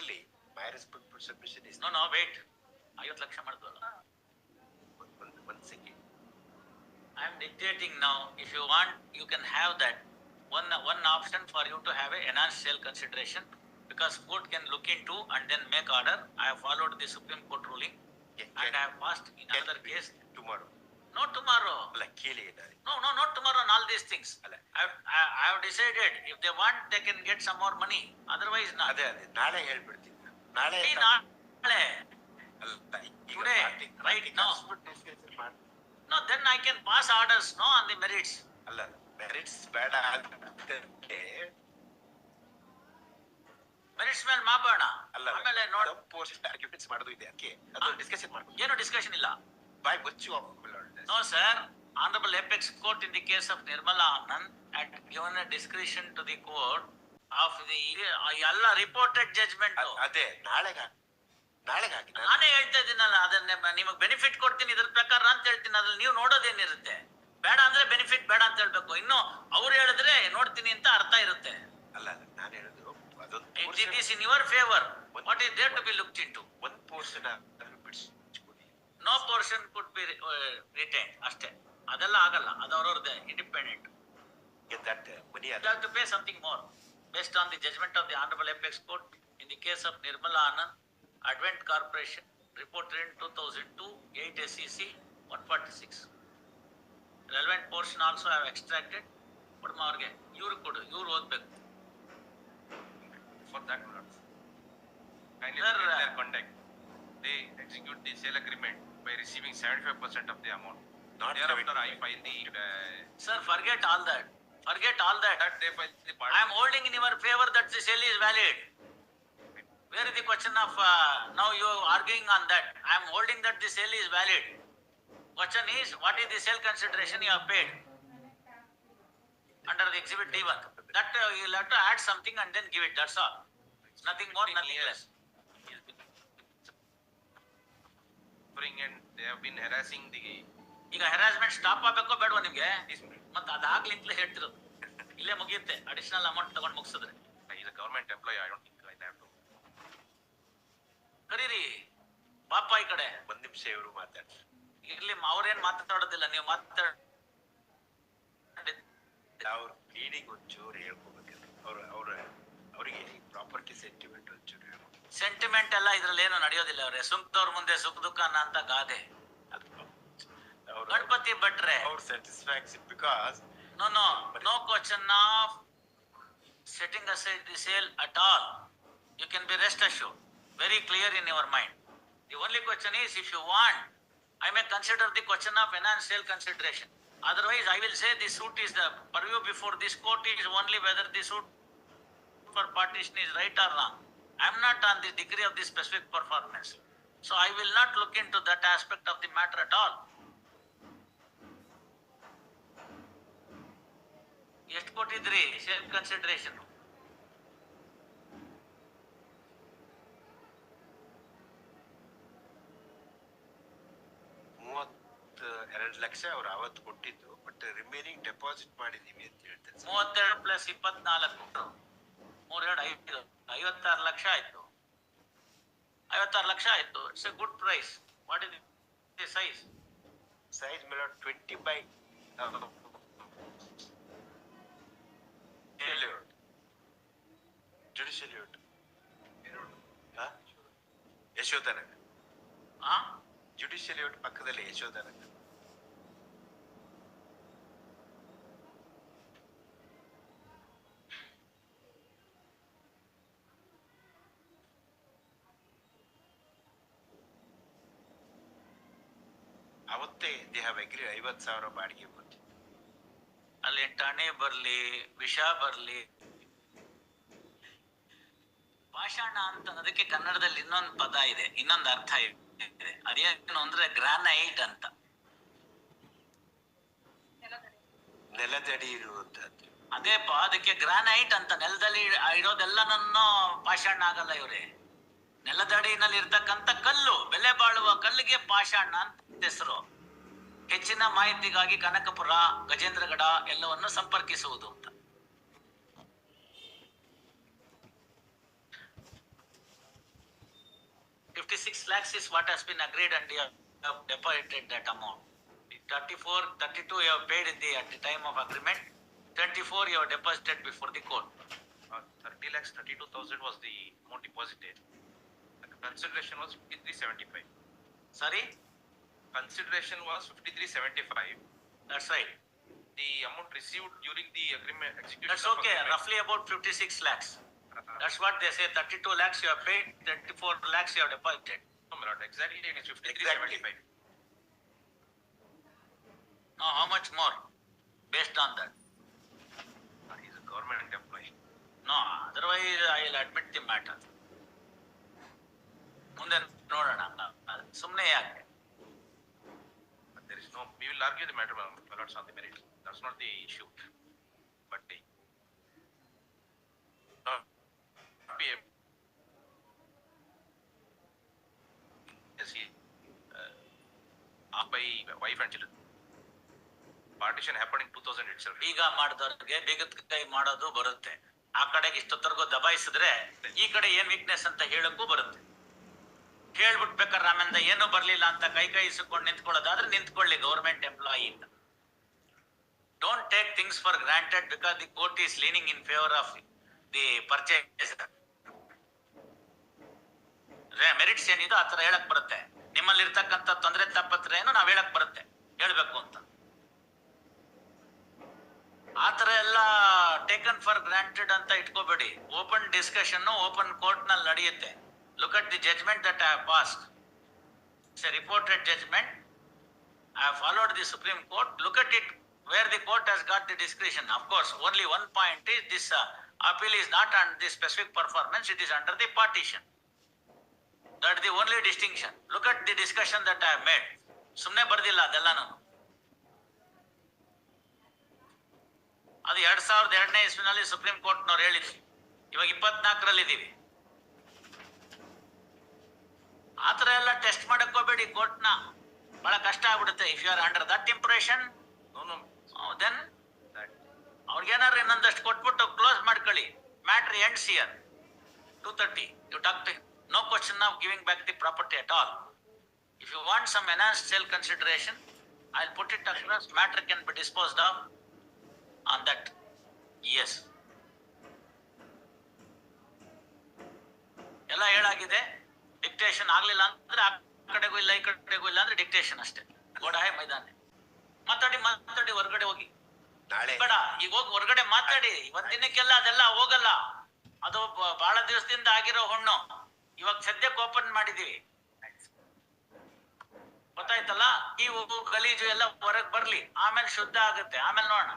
generally, my respectful submission is no no wait ಐವತ್ತು lakh ಮಾಡಿದ್ವಲ್ಲ one, one, one second. I am dictating now, if you want, you can have that. One, one option for you to have a enhanced sale consideration, because court can look into and then make order. I have followed the Supreme Court ruling, Can- and can- I have passed in can another be case. Tomorrow. No tomorrow. ಅಲ್ಲ ಕೇಳಿ ನಾನು No, no, not tomorrow and all these things. ಅಲ್ಲ. I have, I have decided, if they want, they can get some more money, otherwise not. ಅದೇ ಅದೇ ನಾಳೆ ಹೇಳ್ಬಿಡ್ತೀನಿ. ನಾಳೆ ನಾನು- ನಾಳೆ. Today, right now. No, then I can pass orders, no, on the merits. ಅಲ್ಲ merits ಬೇಡ ಅದಕ್ಕೆ ಮೆರಿಟ್ಸ್ ಮೇಲೆ ಮಾಡೋಣ. ಅಲ್ಲ ಆಮೇಲೆ ನೋಡಿ ಪೋಸ್ಟ್ ಆರ್ಗ್ಯುಮೆಂಟ್ಸ್ ಮಾಡೋದು ಇದೆ ಅದಕ್ಕೆ ಅದು. ಡಿಸ್ಕಷನ್ ಮಾಡ್ಬೋದು ಏನು ಡಿಸ್ಕಷನ್ ಇಲ್ಲ. ಬಾಯ್ ಮುಚ್ಚು No, sir. Honorable Apex Court in the case of Nirmala Anand had given a discretion to the court of the ಎಲ್ಲ ರಿಪೋರ್ಟೆಡ್ ಜಜ್ಮೆಂಟ್ ಅದೇ ನಾಳೆಗೆ ನಾಳೆಗೆ ನಾನೇ. ಹೇಳ್ತಾ ಇದ್ದೀನಲ್ಲ ಅದನ್ನ ನಿಮಗೆ ಬೆನಿಫಿಟ್ ಕೊಡ್ತೀನಿ ಇದ್ರ ಪ್ರಕಾರ ಅಂತ ಹೇಳ್ತೀನಿ. ಅದ್ರಲ್ಲಿ ನೀವು ನೋಡೋದೇನಿರುತ್ತೆ? ಬೇಡ ಅಂದ್ರೆ ಬೆನಿಫಿಟ್ ಬೇಡ ಅಂತ ಹೇಳ್ಬೇಕು. ಇನ್ನು ಅವ್ರು ಹೇಳಿದ್ರೆ ನೋಡ್ತೀನಿ ಅಂತ ಅರ್ಥ ಇರುತ್ತೆ. ಅಲ್ಲ ಅಲ್ಲ ನಾನು ಹೇಳಿದ್ರು ಅದೊಂದು it it in your favour what is there to be looked into to ಒಂದ್ portion no portion could be retain ಅಷ್ಟೇ ಅದೆಲ್ಲ ಆಗಲ್ಲ ಅದು ಅವ್ರವ್ರದ್ದೇ independent that money You have to pay something more based on the judgment of the Honorable Apex Court in the case of Nirmala Anand, Advent Corporation, reported in 2002, 8 SEC 146. Relevant portion also I have extracted, but ಅವ್ರಿಗೆ ಇವ್ರು ಕೊಡು ಇವ್ರು ಓದ್ಬೇಕು for that. Kindly Sir, look uh, their conduct. They execute the sale agreement by receiving seventy-five percent of the amount. Not Thereafter, I 75. file the, uh, Sir, forget all that, forget all that. that they file the part. I am holding in your favor that the sale is valid. Where is the question of, uh, now you are arguing on that? I am holding that the sale is valid. Question is, what is the sale consideration you have paid? Under the exhibit D one. That uh, you'll have to add something and then give it, that's all. Nothing more, nothing less. They have been ಈಗ harassment stop ಆಗ್ಬೇಕೋ ಬೇಡವಾ ನಿಮ್ಗೆ? ಮತ್ತೆ ಅದಾಗ್ಲಿಂತಲೇ ಹೇಳ್ತಿರೋದು. ಇಲ್ಲೇ ಮುಗಿಯುತ್ತೆ. Additional amount ತಗೊಂಡ್ ಮುಗಿಸಿದ್ರೆ. he's government government employee I don't think I have to ಕರೀರಿ ಪಾಪ ಈ ಕಡೆ. ಒಂದ್ ನಿಮಿಷ ಇವರು ಮಾತಾಡ್ತಾರೆ ಇರ್ಲಿ ಅವ್ರೇನ್ ಮಾತಾಡೋದಿಲ್ಲ ನೀವು ಮಾತಾಡ. ಅವ್ರ ಪ್ಲೀಡಿಂಗ್ ಒಂಚೂರು ಹೇಳ್ಕೋಬೇಕಲ್ಲ ಅವ್ರ ಅವ್ರ ಅವರಿಗೆ ಪ್ರಾಪರ್ಟಿ ಸೆಂಟಿಮೆಂಟ್ ಒಂಚೂರು ಸೆಂಟಿಮೆಂಟ್ ಎಲ್ಲ ಇದ್ರಲ್ಲಿ ಏನು ನಡೆಯೋದಿಲ್ಲ ಅವ್ರೆ. ಸುಂಕದವ್ರ ಮುಂದೆ ಸುಖ ದುಃಖನ ಅಂತ ಗಾದೆ. ಅದು ಅವ್ರ ಗಣಪತಿ ಭಟ್ರೆ. ಅವ್ರ satisfaction because no no no question of setting aside the sale at all you can be rest assure very clear in your mind the only question is if you want I may consider the question of enhance sale consideration otherwise I will say the suit is the purview before this court is only whether the suit for partition is right or wrong. I am not on the degree of the specific performance. So I will not look into that aspect of the matter at all. ಎಷ್ಟು ಕೊಟ್ಟಿದ್ರಿ sale consideration ಮೂವತ್ತ ಎರಡು ಲಕ್ಷ ಅವ್ರು ಅವತ್ತು ಕೊಟ್ಟಿದ್ದು but remaining deposit ಮಾಡಿದೀವಿ ಅಂತ ಹೇಳ್ತಾರೆ sir. ಮೂವತ್ತೆರಡು ಪ್ಲಸ್ ಇಪ್ಪತ್ನಾಲ್ಕು ಮೂರೆರಡು ಐದು ಐವತ್ತಾರು ಲಕ್ಷ ಆಯ್ತು. ಐವತ್ತಾರು ಲಕ್ಷ ಆಯ್ತು. It's a good price what is the size size ಮೇಲೆ ಟ್ವೆಂಟಿ ಬೈ ಜುಡಿಷಿಯಲ್ ಯೂಟ್ ಯಶೋಧನಗರ್ ಜುಡಿಷಿಯಲ್ ಯೂಟ್ ಪಕ್ಕದಲ್ಲಿ ಯಶೋಧನಗರ್ ಅವತ್ತೇ ದೇ ಹ್ಯಾವ್ ಅಗ್ರಿ ಐವತ್ತು ಸಾವಿರ ಬಾಡಿಗೆ ಕೊಟ್ಟು ಅಲ್ಲಿ ಟಣೆ ಬರ್ಲಿ, ವಿಷ ಬರ್ಲಿ. ಪಾಷಾಣ ಅಂತ ಅದಕ್ಕೆ ಕನ್ನಡದಲ್ಲಿ ಇನ್ನೊಂದು ಪದ ಇದೆ, ಇನ್ನೊಂದು ಅರ್ಥ ಇದೆ. ಅದೇನು ಅಂದ್ರೆ ಗ್ರಾನೈಟ್ ಅಂತ. ನೆಲದಡಿ ಇರುವಂತಹದ್ದು. ಅದೇ ಅದಕ್ಕೆ ಗ್ರಾನೈಟ್ ಅಂತ, ನೆಲದಲ್ಲಿ ಇರೋದೆಲ್ಲನನ್ನು ಪಾಷಾಣ ಆಗಲ್ಲ ಇವ್ರೆ. ನೆಲದಡಿನಲ್ಲಿ ಇರ್ತಕ್ಕಂಥ ಕಲ್ಲು, ಬೆಲೆ ಬಾಳುವ ಕಲ್ಲಿಗೆ ಪಾಷಾಣ ಅಂತ ಹೆಸರು. ಹೆಚ್ಚಿನ ಮಾಹಿತಿಗಾಗಿ ಕನಕಪುರ ಗಜೇಂದ್ರಗಡ ಎಲ್ಲವನ್ನು ಸಂಪರ್ಕಿಸುವುದು ಅಂತ fifty-six lakhs is what has been agreed and you have deposited that amount. Thirty-four, thirty-two you have paid in the, at the time of agreement, twenty-four you have deposited before the court. Uh, thirty lakhs, thirty-two thousand was the amount deposited. The consideration was fifty-three seventy-five. Sorry? Consideration was fifty-three seventy-five. That's right. The amount received during the agreement execution. That's of okay, agreement- roughly about fifty-six lakhs. Uh, That's what they say, thirty-two lakhs you have paid, thirty-four lakhs you have deposited. No, my lord, exactly it is fifty-three Exactly. seventy-five. Now, how much more based on that? He is a government employee. No, otherwise I will admit the matter. ಮುಂದೆ ನೋಡೋಣ ಸುಮ್ಮನೆ ಯಾಕೆ But there is no, we will argue the matter, my lords, on the merits. That's not the issue. But the. Yes, he, uh, by wife and children. Partition happened in two thousand itself. ಈಗ ಮಾಡಿದವ್ರಿಗೆ ಬೀಗದ ಕೈ ಮಾಡೋದು ಬರುತ್ತೆ ಆ ಕಡೆಗೆ ಇಷ್ಟೊತ್ತರೆಗೂ ದಬಾಯಿಸಿದ್ರೆ ಈ ಕಡೆ ಏನ್ weakness ಅಂತ ಹೇಳಕ್ಕೂ ಬರುತ್ತೆ ಹೇಳ್ಬಿಟ್ ಬೇಕಾದ್ರೆ ಆಮೇಲೆ ಏನು ಬರ್ಲಿಲ್ಲ ಅಂತ ಕೈ ಕೈ ಇಸ್ಕೊಂಡು ನಿಂತ್ಕೊಳ್ಳೋದಾದ್ರೆ ನಿಂತ್ಕೊಳ್ಳಿ ಗೌರ್ಮೆಂಟ್ ಎಂಪ್ಲಾಯಿ ಅಂತ. Don't take things for granted because the court is leaning in favour of the purchase merits ಏನಿದೆ ಆ ತರ ಹೇಳಕ್ ಬರುತ್ತೆ. ನಿಮ್ಮಲ್ಲಿ ಇರ್ತಕ್ಕಂಥ ತೊಂದರೆ ತಪ್ಪತ್ರ ಏನು ನಾವ್ ಹೇಳಕ್ ಬರುತ್ತೆ. ಹೇಳ್ಬೇಕು ಅಂತ. ಆ ತರ ಎಲ್ಲ ಟೇಕನ್ ಫಾರ್ ಗ್ರಾಂಟೆಡ್ ಅಂತ ಇಟ್ಕೋಬೇಡಿ. ಓಪನ್ ಡಿಸ್ಕಷನ್ ಓಪನ್ ಕೋರ್ಟ್ನಲ್ಲಿ ನಡೆಯುತ್ತೆ. Look at the judgement that I passed it's a reported judgement I have followed the Supreme Court. Look at it where the court has got the discretion. Of course, only one point is this uh, appeal is not on the specific performance, it is under the partition. That is the only distinction. Look at the discussion that I have made. ಸುಮ್ಮನೆ ಬರ್ದಿಲ್ಲ ಅದೆಲ್ಲಾನು ಅದು ಎರಡ್ ಸಾವಿರದ ಎರಡನೇ ಇಸ್ವಿನಲ್ಲಿ supreme ಕೋರ್ಟ್ನವ್ರು ಹೇಳಿದ್ರು ಇವಾಗ ಇಪ್ಪತ್ನಾಲ್ಕರಲ್ಲಿ ಇದೀವಿ ಥರ ಎಲ್ಲ ಟೆಸ್ಟ್ ಮಾಡಕ್ ಹೋಗ್ಬೇಡಿ ಕೋರ್ಟ್ನ ಬಹಳ ಕಷ್ಟ ಆಗ್ಬಿಡುತ್ತೆ. If you are under that impression then ಅವ್ರಿಗೇನಾರು ಇನ್ನೊಂದಷ್ಟು ಕೊಟ್ಬಿಟ್ಟು ಕ್ಲೋಸ್ ಮಾಡ್ಕೊಳ್ಳಿ. Matter ends year two thirty you talk to no question of giving back the property at all if you want some enhance sale consideration I put it across matter can be disposed of on that yes ಎಲ್ಲ ಹೇಳಾಗಿದೆ. Dictation ಆಗ್ಲಿಲ್ಲ ಅಂದ್ರೆ ಆ ಕಡೆಗೂ ಇಲ್ಲ ಈ ಕಡೆಗೂ ಇಲ್ಲ ಅಂದ್ರೆ ಡಿಕ್ಟೇಷನ್ ಅಷ್ಟೇ. ಗೋಡಾಯ್ ಮೈದಾನೆ. ಮಾತಾಡಿ ಮಾತಾಡಿ ಹೊರಗಡೆ ಹೋಗಿ. ಬೇಡ ಈಗ ಹೋಗಿ ಹೊರಗಡೆ ಮಾತಾಡಿ. ಒಂದ್ ದಿನಕ್ಕೆಲ್ಲ ಅದೆಲ್ಲ ಹೋಗಲ್ಲ. ಅದು ಬಹಳ ದಿವಸದಿಂದ ಆಗಿರೋ ಹುಣ್ಣು. ಇವಾಗ ಸದ್ಯಕ್ಕೆ ಓಪನ್ ಮಾಡಿದೀವಿ. ಗೊತ್ತಾಯ್ತಲ್ಲ? ಈ ಗಲೀಜು ಎಲ್ಲ ಹೊರಗ್ ಬರ್ಲಿ. ಆಮೇಲೆ ಶುದ್ಧ ಆಗುತ್ತೆ. ಆಮೇಲೆ ನೋಡೋಣ.